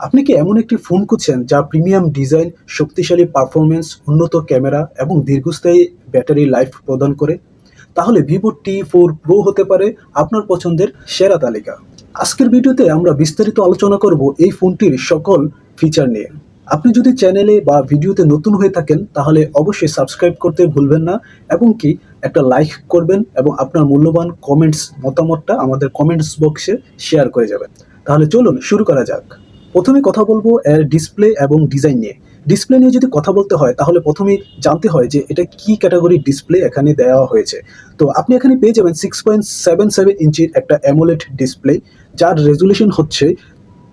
আপনি কি এমন একটি ফোন খুঁজছেন যা প্রিমিয়াম ডিজাইন শক্তিশালী পারফরমেন্স উন্নত ক্যামেরা এবং দীর্ঘস্থায়ী ব্যাটারি লাইফ প্রদান করে? তাহলে ভিভো টি ফোর প্রো হতে পারে আপনার পছন্দের সেরা তালিকা। আজকের ভিডিওতে আমরা বিস্তারিত আলোচনা করব এই ফোনটির সকল ফিচার নিয়ে। আপনি যদি চ্যানেলে বা ভিডিওতে নতুন হয়ে থাকেন, তাহলে অবশ্যই সাবস্ক্রাইব করতে ভুলবেন না এবং কি একটা লাইক করবেন এবং আপনার মূল্যবান কমেন্টস মতামতটা আমাদের কমেন্টস বক্সে শেয়ার করে যাবেন। তাহলে চলুন শুরু করা যাক। প্রথমে কথা বলব এর ডিসপ্লে এবং ডিজাইন নিয়ে। ডিসপ্লে নিয়ে যদি কথা বলতে হয়, তাহলে প্রথমেই জানতে হয় যে এটা কি ক্যাটাগরির ডিসপ্লে এখানে দেওয়া হয়েছে। তো আপনি এখানে পেয়ে যাবেন সিক্স পয়েন্ট সেভেন সেভেন ইঞ্চির একটা অ্যামোলেড ডিসপ্লে যার রেজুলেশন হচ্ছে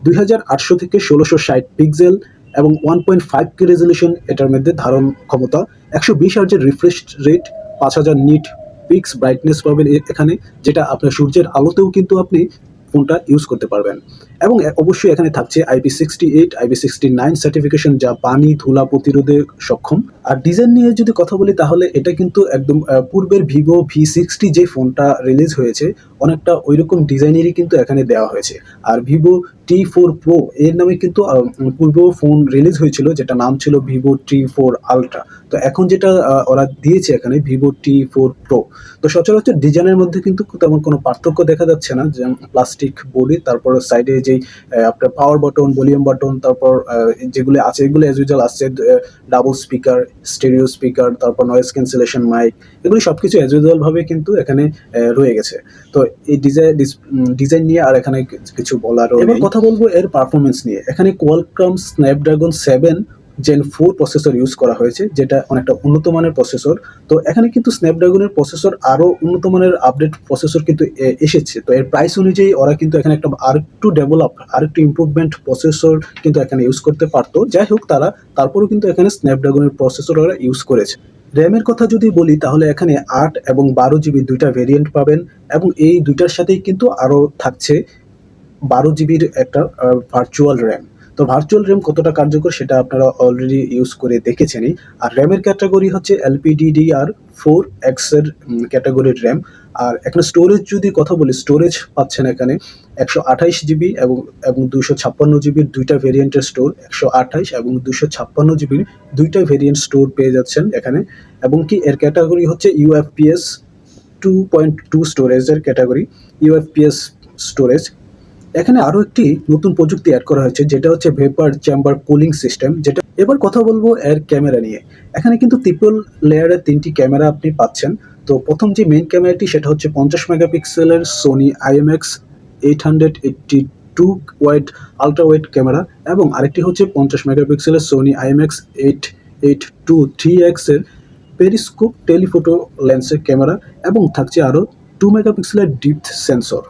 দুই হাজার আটশো থেকে ষোলোশো ষাট পিক্সেল এবং one point five K resolution এটার মধ্যে ধারণ ক্ষমতা। একশো বিশ হার্জের রিফ্রেশ রেট পাঁচ হাজার নিট পিক্স ব্রাইটনেস পাবেন এখানে, যেটা আপনার সূর্যের আলোতেও কিন্তু আপনি ফোনটা ইউজ করতে পারবেন। এবং অবশ্যই এখানে থাকছে IP sixty eight IP sixty nine certification যা পানি ধুলা প্রতিরোধে সক্ষম। আর ডিজাইন নিয়ে যদি কথা বলি তাহলে এটা কিন্তু একদম পূর্বের ভিভো ভি সিক্সটি যে ফোনটা রিলিজ হয়েছে অনেকটা ওইরকম ডিজাইনেরই কিন্তু এখানে দেওয়া হয়েছে। আর ভিভো টি ফোর প্রো এর নামে কিন্তু পূর্বেও ফোন রিলিজ হয়েছিল যেটা নাম ছিল ভিভো টি ফোর আলট্রা তো এখন যেটা ওরা দিয়েছে এখানে ভিভো টি ফোর প্রো তো সচরাচর ডিজাইনের মধ্যে কিন্তু তেমন কোনো পার্থক্য দেখা যাচ্ছে না যেমন প্লাস্টিক বডি তারপর সাইডে আহ, আপনার পাওয়ার বাটন ভলিউম বাটন তারপর যেগুলো আছে এগুলো অ্যাজ ইউজুয়াল আছে ডাবল স্পিকার স্টেরিও স্পিকার তারপর নয়েজ ক্যান্সেলেশন মাইক এগুলো সব কিছু অ্যাজ ইউজুয়ালভাবে কিন্তু এখানে রয়ে গেছে। তো এই ডিজাইন ডিজাইন নিয়ে আর এখানে কিছু বলার কথা বলব এর পারফরমেন্স নিয়ে। এখানে Qualcomm Snapdragon seven Gen four processor use করা হয়েছে, যেটা অনেকটা উন্নত মানের প্রসেসর তো এখানে কিন্তু স্ন্যাপড্রাগনের প্রসেসর আরও উন্নত মানের আপডেট প্রসেসর কিন্তু এসেছে। তো এর প্রাইস অনুযায়ী ওরা কিন্তু এখানে একটা আরেকটু ডেভেলপ আরেকটু ইমপ্রুভমেন্ট প্রসেসর কিন্তু এখানে ইউজ করতে পারতো। যাই হোক তারা, তারপরেও কিন্তু এখানে স্ন্যাপড্রাগনের প্রসেসর ওরা ইউজ করেছে। র্যামের কথা যদি বলি, তাহলে এখানে আট এবং বারো জিবি দুইটা ভেরিয়েন্ট পাবেন এবং এই দুইটার সাথেই কিন্তু আরও থাকছে বারো জিবির একটা ভার্চুয়াল র্যাম তো ভার্চুয়াল র্যাম কতটা কার্যকর সেটা আপনারা অলরেডি ইউজ করে দেখেছেনই। আর র্যামের ক্যাটাগরি হচ্ছে এলপিডিডিআর ফোর এক্সের ক্যাটাগরির র্যাম আর এখানে স্টোরেজ যদি কথা বলি স্টোরেজ পাচ্ছেন এখানে একশো আঠাইশ জিবি এবং এবং দুশো ছাপ্পান্ন জিবির দুইটা ভেরিয়েন্টের স্টোর একশো আঠাইশ এবং দুশো ছাপ্পান্ন জিবির দুইটা ভেরিয়েন্ট স্টোর পেয়ে যাচ্ছেন এখানে। এবং কি এর ক্যাটাগরি হচ্ছে ইউএফপিএস টু পয়েন্ট টু স্টোরেজের ক্যাটাগরি ইউএফপিএস স্টোরেজ এখানে আরও একটি নতুন প্রযুক্তি অ্যাড করা হয়েছে, যেটা হচ্ছে ভেপার চেম্বার কুলিং সিস্টেম যেটা এবার কথা বলব এর ক্যামেরা নিয়ে। এখানে কিন্তু ট্রিপল লেয়ারের তিনটি ক্যামেরা আপনি পাচ্ছেন। তো প্রথম যে মেইন ক্যামেরাটি সেটা হচ্ছে পঞ্চাশ মেগাপিক্সেলের Sony IMX eight hundred eighty two wide ultra wide camera এবং আরেকটি হচ্ছে পঞ্চাশ মেগাপিক্সেলের Sony IMX eight eight two three এক্সের পেরিস্কোপ টেলিফোটো লেন্সের ক্যামেরা এবং থাকছে আরও টু মেগাপিক্সেলের ডিপথ সেন্সর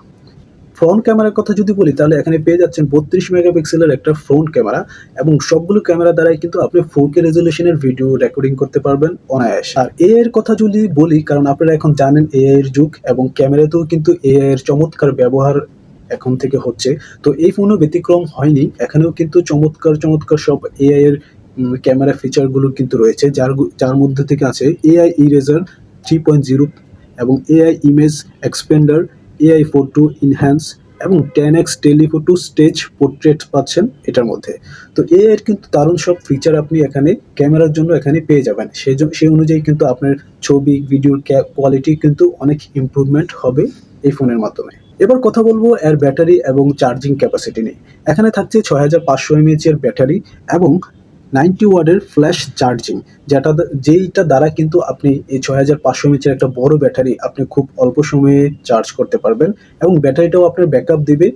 ফ্রন্ট ক্যামেরার কথা যদি বলি, তাহলে এখানে পেয়ে যাচ্ছেন বত্রিশ মেগাপিক্সেলের একটা ফ্রন্ট ক্যামেরা এবং সবগুলো ক্যামেরা দ্বারাই কিন্তু আপনি ফোর কে রেজলিউশনের ভিডিও রেকর্ডিং করতে পারবেন অনায়াস। আর এ এর কথা যদি বলি, কারণ আপনারা এখন জানেন এ এর যুগ এবং ক্যামেরাতেও কিন্তু এ এর চমৎকার ব্যবহার এখন থেকে হচ্ছে। তো এই ফোনও ব্যতিক্রম হয়নি, এখানেও কিন্তু চমৎকার চমৎকার সব এআই এর ক্যামেরা ফিচারগুলো কিন্তু রয়েছে, যার যার মধ্যে থেকে আছে AI eraser three point zero এবং AI image expander AI photo enhance এবং ten X telephoto stage portrait পাচ্ছেন এটার মধ্যে। তো এ এর কিন্তু দারুণ সব ফিচার আপনি এখানে ক্যামেরার জন্য এখানে পেয়ে যাবেন। সেই সেই অনুযায়ী কিন্তু আপনার ছবি ভিডিওর কোয়ালিটি কিন্তু অনেক ইমপ্রুভমেন্ট হবে এই ফোনের মাধ্যমে। এবার কথা বলব এর ব্যাটারি এবং চার্জিং ক্যাপাসিটি নিয়ে। এখানে থাকছে ছয় হাজার পাঁচশো এমএইচ এর ব্যাটারি এবং নাইনটি ওয়ার্ডের ফ্ল্যাশ চার্জিং, যেটা যেইটা দ্বারা কিন্তু আপনি এই ছয় হাজার পাঁচশো এমএইচের একটা বড় ব্যাটারি আপনি খুব অল্প সময়ে চার্জ করতে পারবেন এবং ব্যাটারিটাও আপনার ব্যাকআপ দিবে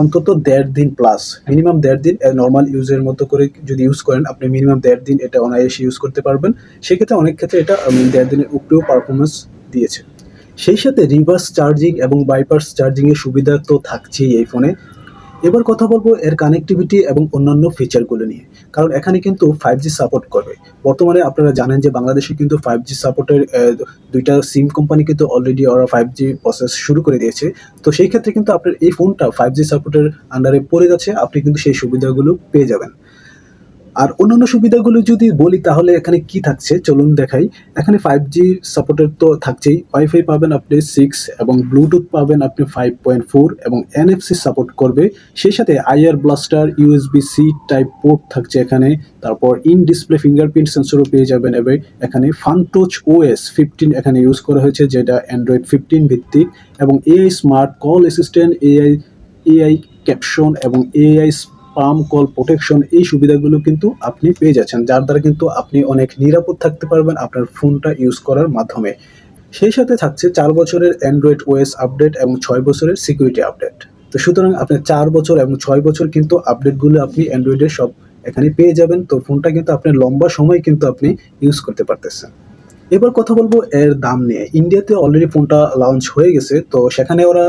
অন্তত দেড় দিন প্লাস মিনিমাম দেড় দিন নর্মাল ইউজের মতো করে যদি ইউজ করেন, আপনি মিনিমাম দেড় দিন এটা অনায়াসে ইউজ করতে পারবেন। সেক্ষেত্রে অনেক ক্ষেত্রে এটা দেড় দিনের উপরেও পারফরমেন্স দিয়েছে। সেই সাথে রিভার্স চার্জিং এবং বাইপাস চার্জিংয়ের সুবিধা তো থাকছেই এই ফোনে এবার কথা বলব এর কানেক্টিভিটি এবং অন্যান্য ফিচারগুলো নিয়ে। কারণ এখানে কিন্তু ফাইভ জি সাপোর্ট করবে। বর্তমানে আপনারা জানেন যে বাংলাদেশে কিন্তু ফাইভ জি সাপোর্টের দুইটা সিম কোম্পানি কিন্তু অলরেডি ওরা ফাইভ জি প্রসেস শুরু করে দিয়েছে। তো সেই ক্ষেত্রে কিন্তু আপনার এই ফোনটা ফাইভ জি সাপোর্টের আন্ডারে পড়ে যাচ্ছে। আপনি কিন্তু সেই সুবিধাগুলো পেয়ে যাবেন। আর অন্যান্য সুবিধাগুলো যদি বলি, তাহলে এখানে কি থাকছে? চলুন দেখাই। এখানে ফাইভ জি সাপোর্টের তো থাকছেই। ওয়াইফাই পাবেন আপনি সিক্স এবং ব্লুটুথ পাবেন আপনি ফাইভ পয়েন্ট ফোর এবং এনএফসি সাপোর্ট করবে। সেই সাথে IR blaster USB C type port থাকছে এখানে। তারপর ইন ডিসপ্লে ফিঙ্গারপ্রিন্ট সেন্সরও পেয়ে যাবেন এবং এখানে ফানটোচ ওএস ফিফটিন এখানে ইউজ করা হয়েছে, যেটা অ্যান্ড্রয়েড ফিফটিন ভিত্তিক। এবং AI smart call assistant AI AI caption এবং এআই স্পাম কল প্রোটেকশন এই সুবিধাগুলো কিন্তু আপনি পেয়ে যাচ্ছেন, যার দ্বারা কিন্তু আপনি অনেক নিরাপদ থাকতে পারবেন আপনার ফোনটা ইউজ করার মাধ্যমে। সেই সাথে থাকছে চার বছরের অ্যান্ড্রয়েড ওএস আপডেট এবং ছয় বছরের সিকিউরিটি আপডেট তো সুতরাং আপনি চার বছর এবং ছয় বছর কিন্তু আপডেটগুলো আপনি অ্যান্ড্রয়েডের সব এখানে পেয়ে যাবেন, তো ফোনটা কিন্তু আপনি লম্বা সময় কিন্তু আপনি ইউজ করতে পারতেছেন। এবার কথা বলব এর দাম নিয়ে। ইন্ডিয়াতে অলরেডি ফোনটা লঞ্চ হয়ে গেছে, তো সেখানে ওরা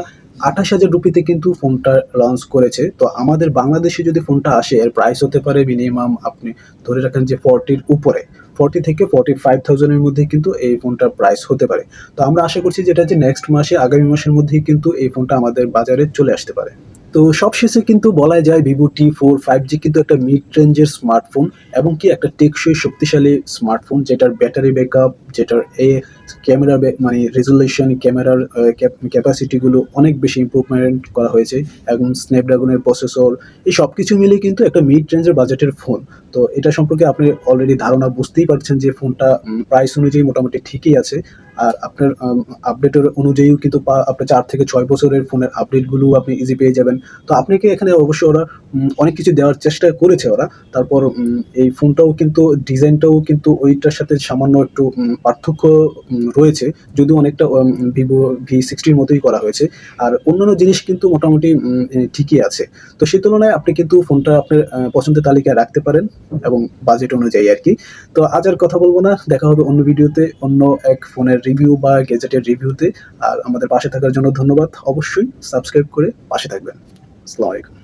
আঠাশ হাজার রুপিতে কিন্তু ফোনটা লঞ্চ করেছে। তো আমাদের বাংলাদেশে যদি ফোনটা আসে, এর প্রাইস হতে পারে মিনিমাম আপনি ধরে রাখেন যে ফর্টির উপরে। ফর্টি থেকে ফর্টি ফাইভ থাউজেন্ডের মধ্যে কিন্তু এই ফোনটার প্রাইস হতে পারে। তো আমরা আশা করছি যেটা যে নেক্সট মাসে, আগামী মাসের মধ্যেই কিন্তু এই ফোনটা আমাদের বাজারে চলে আসতে পারে। তো সব শেষে কিন্তু বলা যায় Vivo T four five G কিন্তু একটা মিড রেঞ্জের স্মার্টফোন এবং কি একটা টেকসই শক্তিশালী স্মার্টফোন যেটার ব্যাটারি ব্যাক আপ যেটার এ ক্যামেরা মানে রেজুলেশন ক্যামেরার ক্যাপাসিটিগুলো অনেক বেশি ইম্প্রুভমেন্ট করা হয়েছে এবং স্ন্যাপড্রাগনের প্রসেসর এই সব কিছু মিলে কিন্তু একটা মিড রেঞ্জের বাজেটের ফোন তো এটা সম্পর্কে আপনি অলরেডি ধারণা বুঝতেই পারছেন যে ফোনটা প্রাইস অনুযায়ী মোটামুটি ঠিকই আছে। আর আপনার আপডেটের অনুযায়ীও কিন্তু আপনার চার থেকে ছয় বছরের ফোনের আপডেটগুলো আপনি ইজি পেয়ে যাবেন। তো আপনাকে এখানে অবশ্য ওরা অনেক কিছু দেওয়ার চেষ্টা করেছে ওরা। তারপর এই ফোনটাও কিন্তু ডিজাইনটাও কিন্তু ওইটার সাথে সামান্য একটু পার্থক্য রয়েছে। যদিও অনেকটা ভিভো ভি সিক্সটির মতোই করা হয়েছে। আর অন্যান্য জিনিস কিন্তু মোটামুটি ঠিকই আছে। তো সেই তুলনায় আপনি কিন্তু ফোনটা আপনার পছন্দের তালিকায় রাখতে পারেন। এবং বাজেট অনুযায়ী আর কি। তো আজ আর কথা বলব না, দেখা হবে অন্য ভিডিওতে, অন্য এক ফোনের রিভিউ বা গেজেটের রিভিউতে আর আমাদের পাশে থাকার জন্য ধন্যবাদ। অবশ্যই সাবস্ক্রাইব করে পাশে থাকবেন। আসসালামু আলাইকুম।